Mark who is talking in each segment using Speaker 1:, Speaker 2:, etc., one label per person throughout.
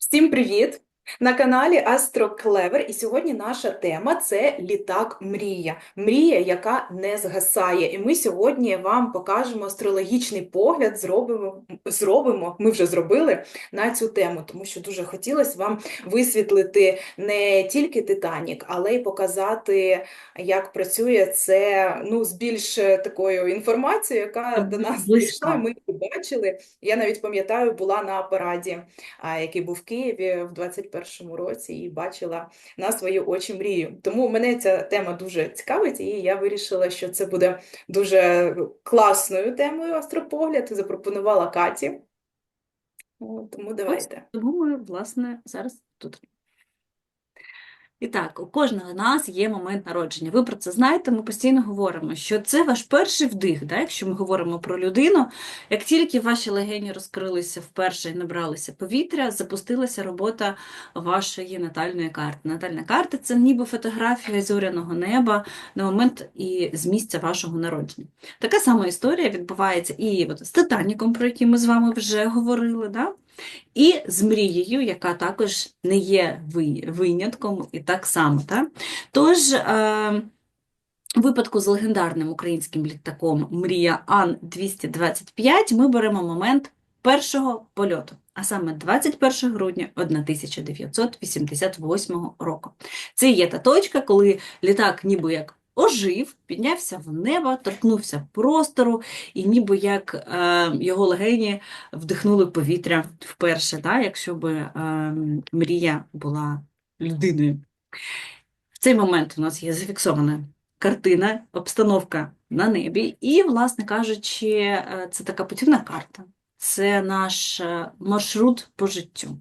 Speaker 1: Всім привіт! На каналі Астро Клевер, і сьогодні наша тема це літак Мрія. Мрія, яка не згасає. І ми сьогодні вам покажемо астрологічний погляд, зробимо, зробимо, ми вже зробили на цю тему, тому що дуже хотілося вам висвітлити не тільки Титанік, але й показати, як працює це ну, з більш такою інформацією, яка до нас дійшла. Ми її бачили. Я навіть пам'ятаю, була на параді який був в Києві в 21-му році, і бачила на свої очі мрію. Тому мене ця тема дуже цікавить, і я вирішила, що це буде дуже класною темою астропогляд. Запропонувала Каті. О, Тому давайте.
Speaker 2: Тому ми, власне, зараз тут. І так, у кожного з нас є момент народження. Ви про це знаєте, ми постійно говоримо, що це ваш перший вдих, да? якщо ми говоримо про людину. Як тільки ваші легені розкрилися вперше і набралися повітря, запустилася робота вашої натальної карти. Натальна карта це ніби фотографія зоряного неба на момент і з місця вашого народження. Така сама історія відбувається і от з Титаніком, про який ми з вами вже говорили. Да? І з мрією, яка також не є винятком, і так само. Так? Тож, е, у випадку з легендарним українським літаком Мрія Ан-225 ми беремо момент першого польоту, а саме 21 грудня 1988 року. Це є та точка, коли літак ніби як ожив, піднявся в небо, торкнувся простору, і ніби як е, його легені вдихнули повітря вперше, да, якщо б е, мрія була людиною. В цей момент у нас є зафіксована картина, обстановка на небі, і, власне кажучи, е, це така путівна карта. Це наш е, маршрут по життю.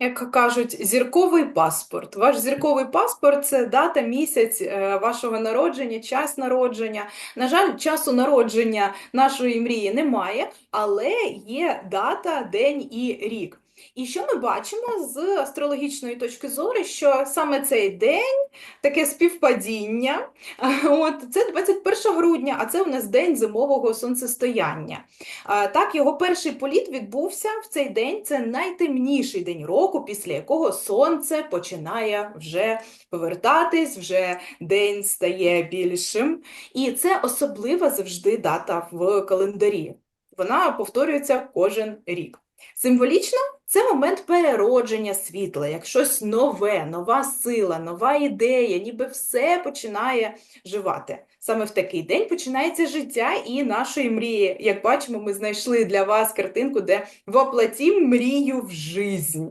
Speaker 1: Як кажуть, зірковий паспорт. Ваш зірковий паспорт це дата, місяць е, вашого народження, час народження. На жаль, часу народження нашої мрії немає, але є дата, день і рік. І що ми бачимо з астрологічної точки зору, що саме цей день, таке співпадіння, от, це 21 грудня, а це у нас день зимового сонцестояння. Так, його перший політ відбувся в цей день. Це найтемніший день року, після якого сонце починає вже повертатись, вже день стає більшим. І це особлива завжди дата в календарі. Вона повторюється кожен рік. Символічно це момент переродження світла, як щось нове, нова сила, нова ідея, ніби все починає живати. Саме в такий день починається життя і нашої мрії. Як бачимо, ми знайшли для вас картинку, де воплотім мрію в жизнь.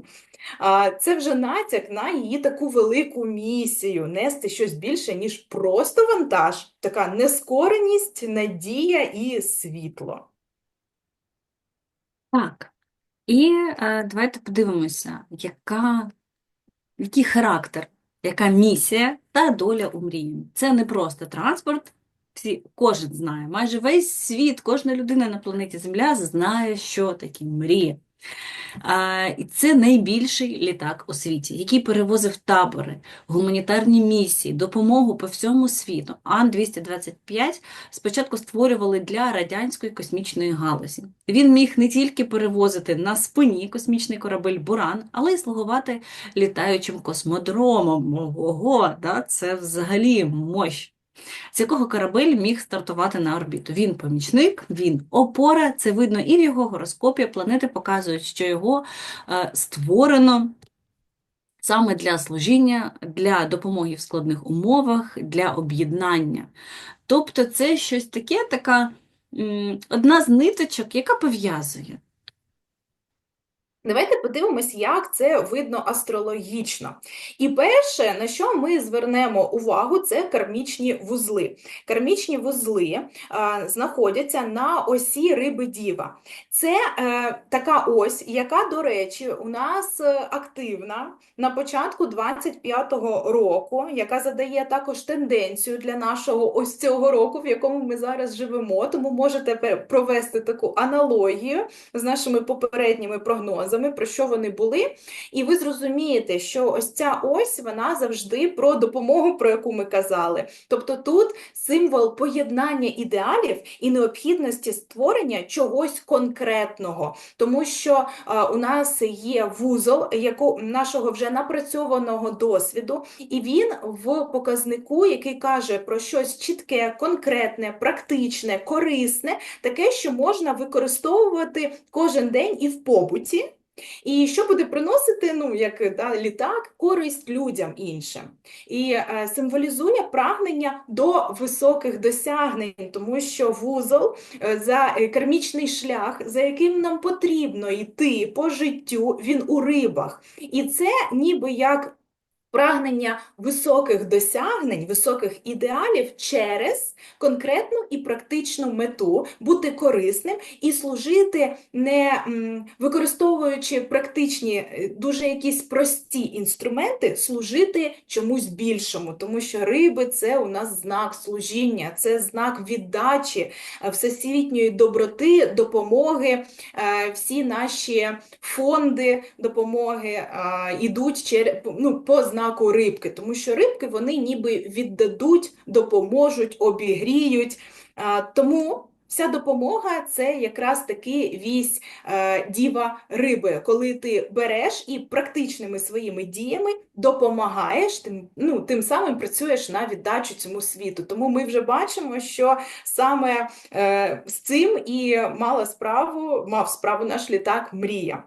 Speaker 1: Це вже натяк на її таку велику місію нести щось більше, ніж просто вантаж, така нескореність, надія і світло.
Speaker 2: Так. І е, давайте подивимося, яка, який характер, яка місія та доля у мрії. Це не просто транспорт, всі, кожен знає, майже весь світ, кожна людина на планеті Земля знає, що таке мрія. Це найбільший літак у світі, який перевозив табори, гуманітарні місії, допомогу по всьому світу. Ан-225 спочатку створювали для радянської космічної галузі. Він міг не тільки перевозити на спині космічний корабель Буран, але й слугувати літаючим космодромом. Ого, да, це взагалі мощ з якого корабель міг стартувати на орбіту. Він помічник, він опора, це видно і в його гороскопі. Планети показують, що його е, створено саме для служіння, для допомоги в складних умовах, для об'єднання. Тобто це щось таке, така одна з ниточок, яка пов'язує.
Speaker 1: Давайте подивимось, як це видно астрологічно. І перше, на що ми звернемо увагу, це кармічні вузли. Кармічні вузли а, знаходяться на осі риби Діва. Це е, така ось, яка, до речі, у нас е, активна на початку 25-го року, яка задає також тенденцію для нашого ось цього року, в якому ми зараз живемо. Тому можете провести таку аналогію з нашими попередніми прогнозами. Прогнозами, про що вони були, і ви зрозумієте, що ось ця ось вона завжди про допомогу, про яку ми казали. Тобто тут символ поєднання ідеалів і необхідності створення чогось конкретного, тому що е, у нас є вузол яку, нашого вже напрацьованого досвіду, і він в показнику, який каже про щось чітке, конкретне, практичне, корисне, таке, що можна використовувати кожен день і в побуті. І що буде приносити, ну, як да, літак, користь людям іншим. І е, символізує прагнення до високих досягнень, тому що вузол е, за е, кармічний шлях, за яким нам потрібно йти по життю, він у рибах. І це ніби як прагнення високих досягнень, високих ідеалів через конкретну і практичну мету, бути корисним і служити, не використовуючи практичні, е, дуже якісь прості інструменти, служити чомусь більшому, тому що риби це у нас знак служіння, це знак віддачі, е, всесвітньої доброти, допомоги. Е, Всі наші фонди допомоги йдуть ну, по знаку рибки, тому що рибки вони ніби віддадуть, допоможуть, обігріють. Тому вся допомога це якраз таки вісь е, діва риби, коли ти береш і практичними своїми діями допомагаєш, тим, ну, тим самим працюєш на віддачу цьому світу. Тому ми вже бачимо, що саме е, з цим і мала справу, мав справу наш літак Мрія.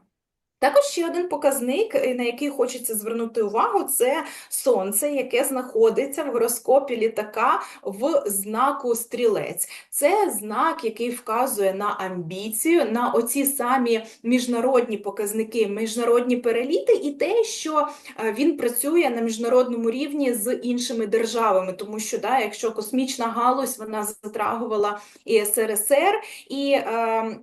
Speaker 1: Також ще один показник, е, на який хочеться звернути увагу, це сонце, яке знаходиться в гороскопі літака в знаку стрілець. Це знак, який вказує на амбіцію, на оці самі міжнародні показники, міжнародні переліти, і те, що е, він працює на міжнародному рівні з іншими державами, тому що да, якщо космічна галузь вона затрагувала і СРСР, і е,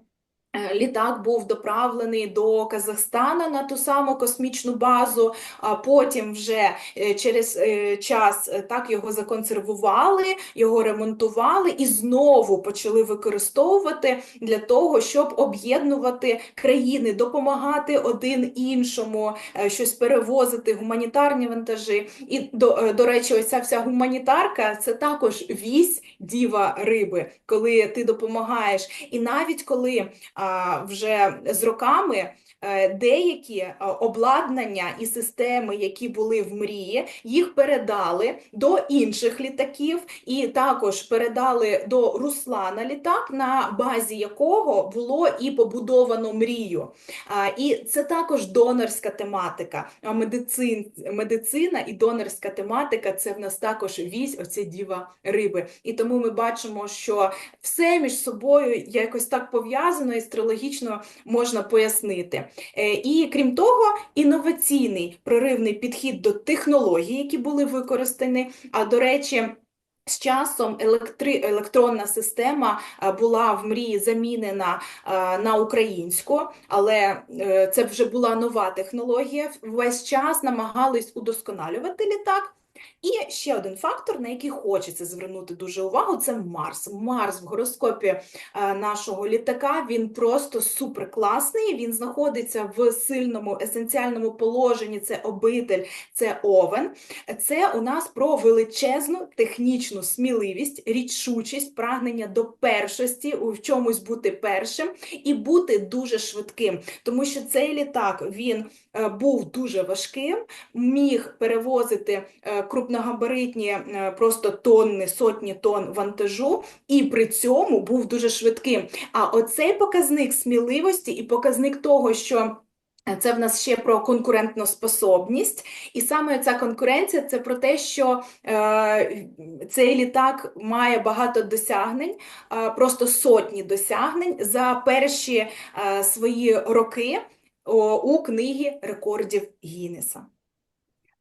Speaker 1: Літак був доправлений до Казахстана на ту саму космічну базу, а потім вже е, через е, час е, так його законсервували, його ремонтували і знову почали використовувати для того, щоб об'єднувати країни, допомагати один іншому, е, щось перевозити, гуманітарні вантажі. І до, е, до речі, ось ця вся гуманітарка це також вісь діва риби, коли ти допомагаєш. І навіть коли вже з роками е, деякі е, обладнання і системи, які були в мрії, їх передали до інших літаків, і також передали до Руслана літак, на базі якого було і побудовано мрію. І це також донорська тематика. Медицин, медицина і донорська тематика це в нас також вісь, оця діва риби. І тому ми бачимо, що все між собою якось так пов'язано і астрологічно можна пояснити. Е, І крім того, інноваційний проривний підхід до технологій, які були використані. А до речі, з часом електри... електронна система е, була в мрії замінена е, на українську, але це вже була нова технологія. Весь час намагались удосконалювати літак. І ще один фактор, на який хочеться звернути дуже увагу, це Марс. Марс в гороскопі е, нашого літака, він просто суперкласний, він знаходиться в сильному есенціальному положенні, це обитель, це овен. Це у нас про величезну технічну сміливість, рішучість, прагнення до першості, у чомусь бути першим і бути дуже швидким. Тому що цей літак, він е, був дуже важким, міг перевозити е, крупногабаритні е, просто тонни, сотні тонн вантажу, і при цьому був дуже швидким. А оцей показник сміливості і показник того, що це в нас ще про конкурентну способність, і саме ця конкуренція це про те, що е, цей літак має багато досягнень, е, просто сотні досягнень за перші е, свої роки о, у книгі рекордів Гіннеса.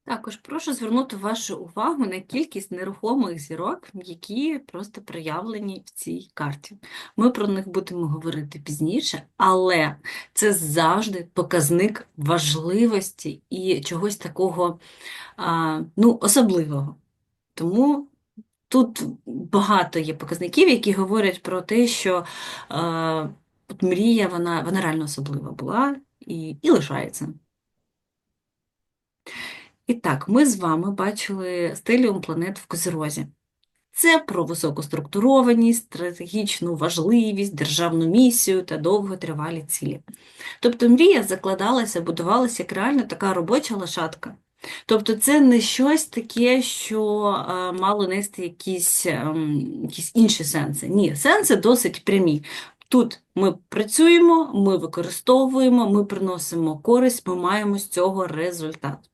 Speaker 2: Також прошу звернути вашу увагу на кількість нерухомих зірок, які просто проявлені в цій карті. Ми про них будемо говорити пізніше, але це завжди показник важливості і чогось такого а, ну, особливого. Тому тут багато є показників, які говорять про те, що а, от мрія, вона, вона реально особлива була і, і лишається. І так, ми з вами бачили стеліум планет в Козерозі. Це про високу структурованість, стратегічну важливість, державну місію та довготривалі цілі. Тобто мрія закладалася, будувалася як реально така робоча лошадка. Тобто це не щось таке, що е, мало нести якісь, ем, якісь інші сенси. Ні, сенси досить прямі. Тут ми працюємо, ми використовуємо, ми приносимо користь, ми маємо з цього результат.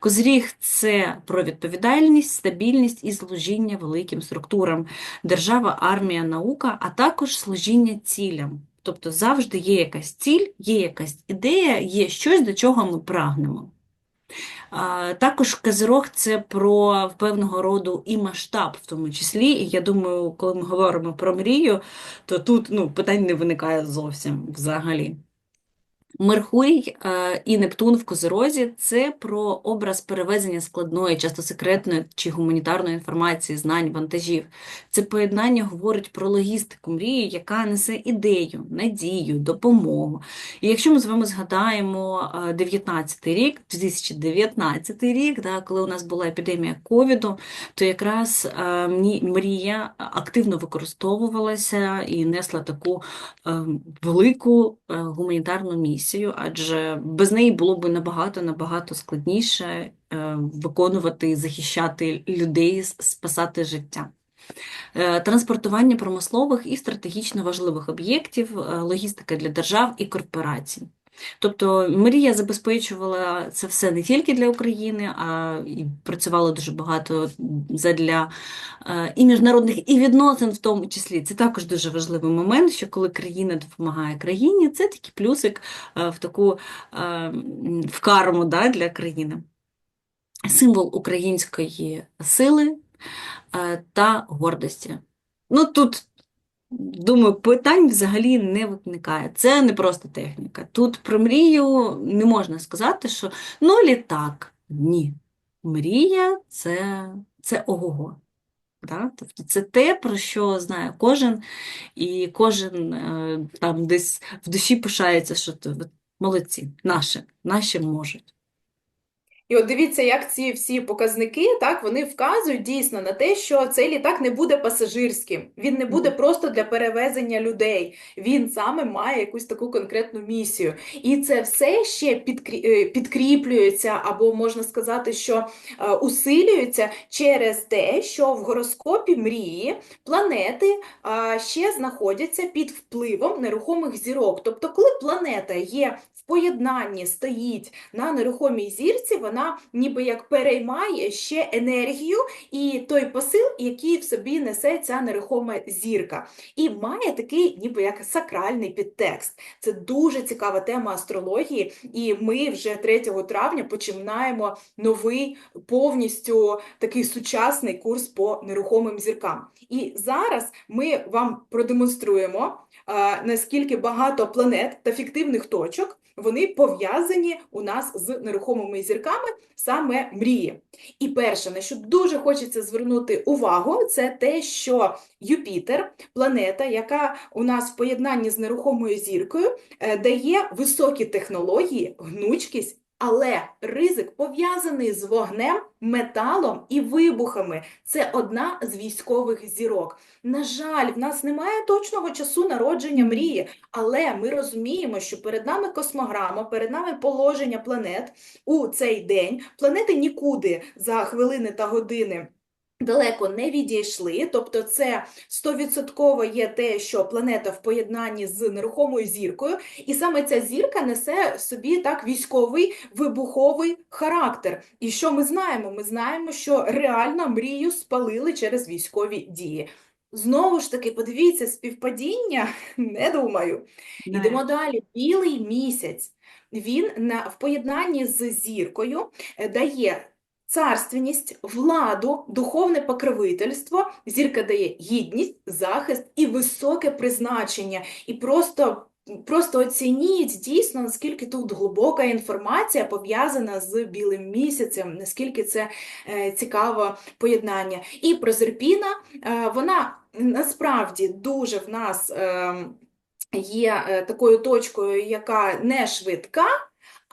Speaker 2: Козиріг – це про відповідальність, стабільність і служіння великим структурам, держава, армія, наука, а також служіння цілям. Тобто завжди є якась ціль, є якась ідея, є щось, до чого ми прагнемо. Також Козирог – це про певного роду і масштаб в тому числі. І я думаю, коли ми говоримо про мрію, то тут ну, питань не виникає зовсім взагалі. Меркурій е, і Нептун в Козирозі – це про образ перевезення складної, часто секретної чи гуманітарної інформації, знань, вантажів. Це поєднання говорить про логістику мрії, яка несе ідею, надію, допомогу. І якщо ми з вами згадаємо 19 рік, 2019 рік, да, коли у нас була епідемія ковіду, то якраз е, мрія активно використовувалася і несла таку е, велику е, гуманітарну місію, адже без неї було б набагато-набагато складніше е, виконувати захищати людей, спасати життя. Е, Транспортування промислових і стратегічно важливих об'єктів, е, логістика для держав і корпорацій. Тобто Мрія забезпечувала це все не тільки для України, а і працювала дуже багато задля е, і міжнародних і відносин в тому числі. Це також дуже важливий момент, що коли країна допомагає країні, це такий плюсик е, в таку е, в карму да, для країни. Символ української сили та гордості. Ну тут Думаю, питань взагалі не виникає. Це не просто техніка. Тут про мрію не можна сказати, що ну літак. Ні. Мрія це, це ого-го. Да? Тобто це те, про що знає кожен, і кожен е, там десь в душі пишається, що молодці, наші, наші можуть.
Speaker 1: І от дивіться, як ці всі показники, так, вони вказують дійсно на те, що цей літак не буде пасажирським, він не буде просто для перевезення людей. Він саме має якусь таку конкретну місію. І це все ще е, підкріплюється, або можна сказати, що е, усилюється через те, що в гороскопі мрії планети ще знаходяться під впливом нерухомих зірок. Тобто, коли планета є поєднанні, стоїть на нерухомій зірці, вона ніби як переймає ще енергію і той посил, який в собі несе ця нерухома зірка. І має такий ніби як сакральний підтекст. Це дуже цікава тема астрології, і ми вже 3 травня починаємо новий повністю такий сучасний курс по нерухомим зіркам. І зараз ми вам продемонструємо, е, наскільки багато планет та фіктивних точок вони пов'язані у нас з нерухомими зірками, саме мрії. І перше, на що дуже хочеться звернути увагу, це те, що Юпітер, планета, яка у нас в поєднанні з нерухомою зіркою, е, дає високі технології, гнучкість. Але ризик пов'язаний з вогнем, металом і вибухами. Це одна з військових зірок. На жаль, в нас немає точного часу народження мрії, але ми розуміємо, що перед нами космограма, перед нами положення планет у цей день. Планети нікуди за хвилини та години. Далеко не відійшли, тобто це 100% є те, що планета в поєднанні з нерухомою зіркою, і саме ця зірка несе в собі так військовий вибуховий характер. І що ми знаємо? Ми знаємо, що реально мрію спалили через військові дії. Знову ж таки, подивіться, співпадіння, не думаю.
Speaker 2: Да.
Speaker 1: Йдемо далі. Білий місяць. Він на, в поєднанні з зіркою е, дає царственність, владу, духовне покровительство. Зірка дає гідність, захист і високе призначення. І просто, просто оцініть дійсно, наскільки тут глибока інформація пов'язана з білим місяцем, наскільки це е, цікаве поєднання. І Прозерпіна, е, вона насправді дуже в нас. ем, є е, такою точкою, яка не швидка,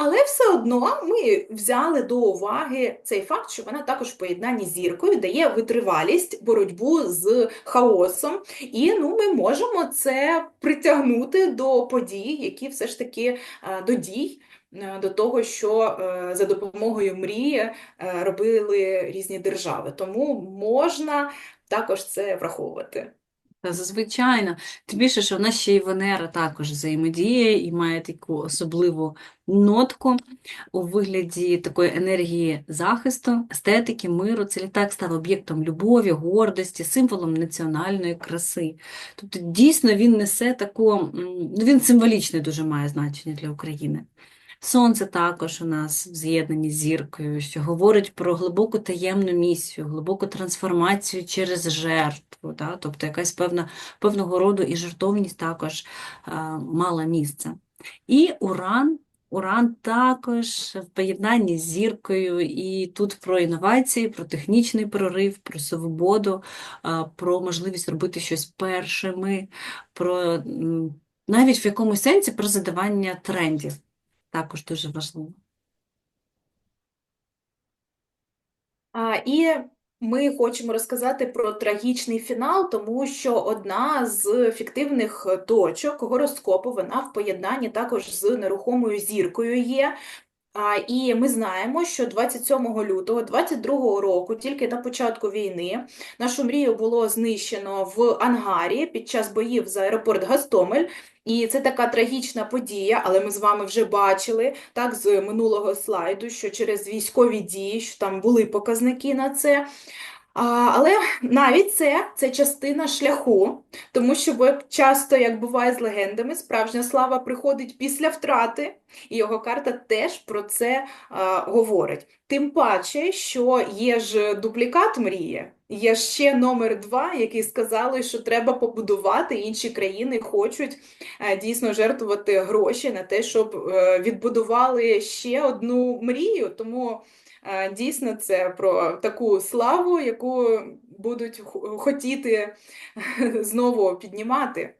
Speaker 1: але все одно ми взяли до уваги цей факт, що вона також в поєднанні з зіркою дає витривалість, боротьбу з хаосом, і ну, ми можемо це притягнути до подій, які все ж таки е, до дій. е, До того, що е, за допомогою мрії робили різні держави. Тому можна також це враховувати.
Speaker 2: Та Звичайно, тим більше, що в нас ще й Венера також взаємодіє і має таку особливу нотку у вигляді такої енергії захисту, естетики, миру. Це літак став об'єктом любові, гордості, символом національної краси. Тобто, дійсно, він несе таку, ну, він символічне дуже має значення для України. Сонце також у нас в з'єднанні з зіркою, що говорить про глибоку таємну місію, глибоку трансформацію через жертву, да? Тобто якась певна, певного роду і жертовність також е, мала місце. І Уран. Уран також в поєднанні з зіркою, і тут про інновації, про технічний прорив, про свободу, е, про можливість робити щось першими, про навіть в якомусь сенсі про задавання трендів. Також дуже важливо.
Speaker 1: А, і ми хочемо розказати про трагічний фінал, тому що одна з фіктивних точок гороскопу, вона в поєднанні також з нерухомою зіркою є. А, і ми знаємо, що 27 лютого 22 року, тільки на початку війни, нашу мрію було знищено в ангарі під час боїв за аеропорт Гастомель. І це така трагічна подія, але ми з вами вже бачили так з минулого слайду, що через військові дії, що там були показники на це. Але навіть це, це частина шляху, тому що часто, як буває з легендами, справжня слава приходить після втрати, і його карта теж про це говорить. Тим паче, що є ж дуплікат мрії, є ще номер два, який сказали, що треба побудувати, інші країни хочуть е, дійсно жертвувати гроші на те, щоб е, відбудували ще одну мрію. Тому е, дійсно це про таку славу, яку будуть хотіти знову піднімати.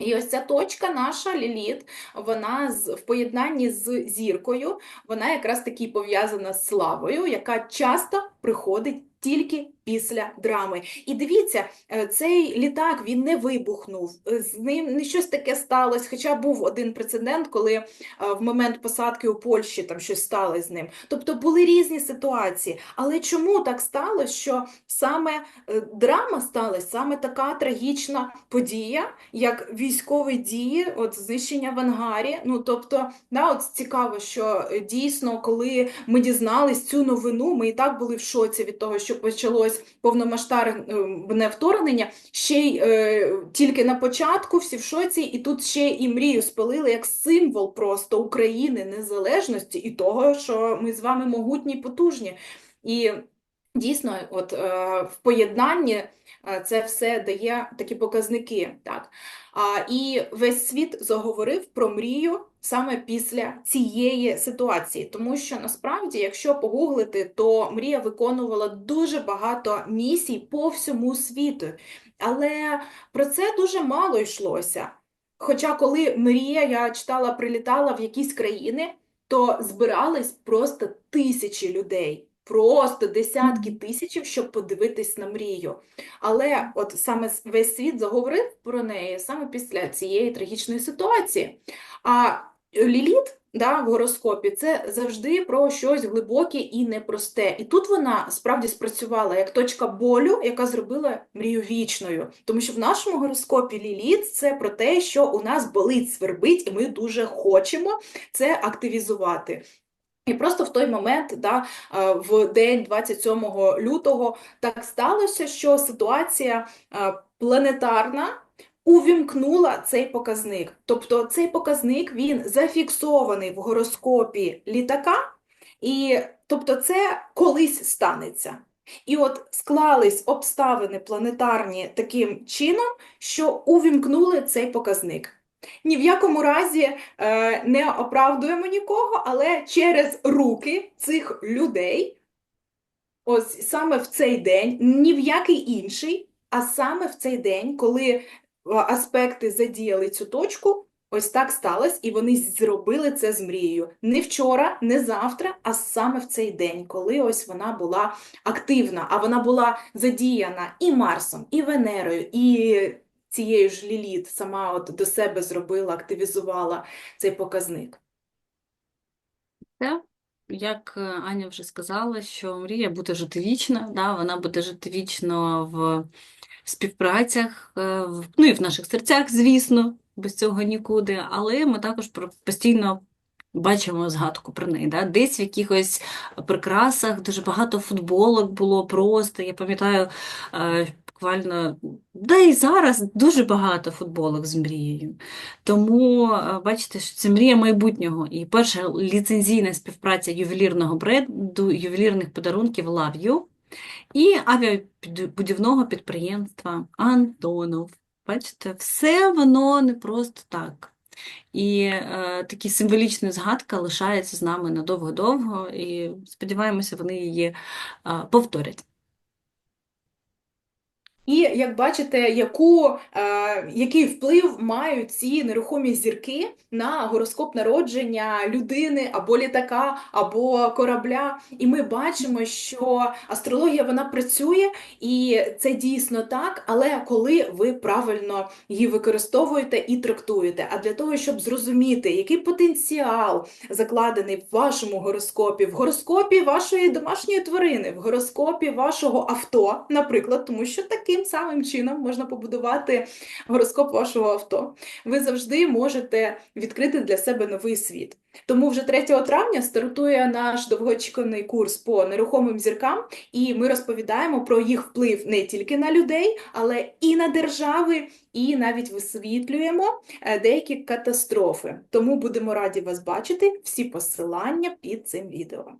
Speaker 1: І ось ця точка наша, Ліліт, вона з, в поєднанні з зіркою, вона якраз таки пов'язана з славою, яка часто приходить тільки після драми. І дивіться, е, цей літак, він не вибухнув, е, з ним не щось таке сталося, хоча був один прецедент, коли е, в момент посадки у Польщі там щось сталося з ним. Тобто були різні ситуації. Але чому так сталося, що саме драма сталася, саме така трагічна подія, як військові дії, от знищення в ангарі. Ну тобто, да, от цікаво, що дійсно, коли ми дізнались цю новину, ми і так були в шоці від того, що почалось повномасштабне вторгнення. Ще й е, тільки на початку всі в шоці, і тут ще і мрію спалили як символ просто України, незалежності і того, що ми з вами могутні, потужні. І Дійсно, от е, в поєднанні е, це все дає такі показники. Так? І весь світ заговорив про мрію саме після цієї ситуації, тому що насправді, якщо погуглити, то мрія виконувала дуже багато місій по всьому світу, але про це дуже мало йшлося. Хоча, коли мрія, я читала, прилітала в якісь країни, то збирались просто тисячі людей. Просто десятки тисяч, щоб подивитись на мрію. Але от саме весь світ заговорив про неї саме після цієї трагічної ситуації. А Ліліт, да, в гороскопі це завжди про щось глибоке і непросте. І тут вона справді спрацювала як точка болю, яка зробила мрію вічною. Тому що в нашому гороскопі Ліліт це про те, що у нас болить, свербить, і ми дуже хочемо це активізувати. І просто в той момент, да, е, в день 27 лютого, так сталося, що ситуація е, планетарна увімкнула цей показник. Тобто цей показник він зафіксований в гороскопі літака, і тобто це колись станеться. І от склались обставини планетарні таким чином, що увімкнули цей показник. Ні в якому разі е, не оправдуємо нікого, але через руки цих людей, ось саме в цей день, ні в який інший, а саме в цей день, коли аспекти задіяли цю точку, ось так сталося, і вони зробили це з мрією. Не вчора, не завтра, а саме в цей день, коли ось вона була активна, а вона була задіяна і Марсом, і Венерою, і цією ж Ліліт сама от до себе зробила, активізувала цей показник.
Speaker 2: Це, як е, Аня вже сказала, що мрія буде жити вічно, да, вона буде жити вічно в співпрацях, е, ну і в наших серцях, звісно, без цього нікуди, але ми також постійно бачимо згадку про неї. Да? Десь в якихось прикрасах дуже багато футболок було просто. Я пам'ятаю, е, буквально, да і зараз дуже багато футболок з мрією. Тому е, бачите, що це мрія майбутнього. І перша ліцензійна співпраця ювелірного бренду, ювелірних подарунків Love You і авіабудівного підприємства Антонов. Бачите, все воно не просто так. І е, такі символічні згадка лишається з нами надовго-довго, і сподіваємося, вони її е, повторять.
Speaker 1: І як бачите, яку, е, який вплив мають ці нерухомі зірки на гороскоп народження людини або літака, або корабля. І ми бачимо, що астрологія вона працює, і це дійсно так, але коли ви правильно її використовуєте і трактуєте. А для того, щоб зрозуміти, який потенціал закладений в вашому гороскопі, в гороскопі вашої домашньої тварини, в гороскопі вашого авто, наприклад, тому що таким самим чином можна побудувати гороскоп вашого авто. Ви завжди можете відкрити для себе новий світ. Тому вже 3 травня стартує наш довгоочікуваний курс по нерухомим зіркам, і ми розповідаємо про їх вплив не тільки на людей, але і на держави, і навіть висвітлюємо е, деякі катастрофи. Тому будемо раді вас бачити. Всі посилання під цим відео.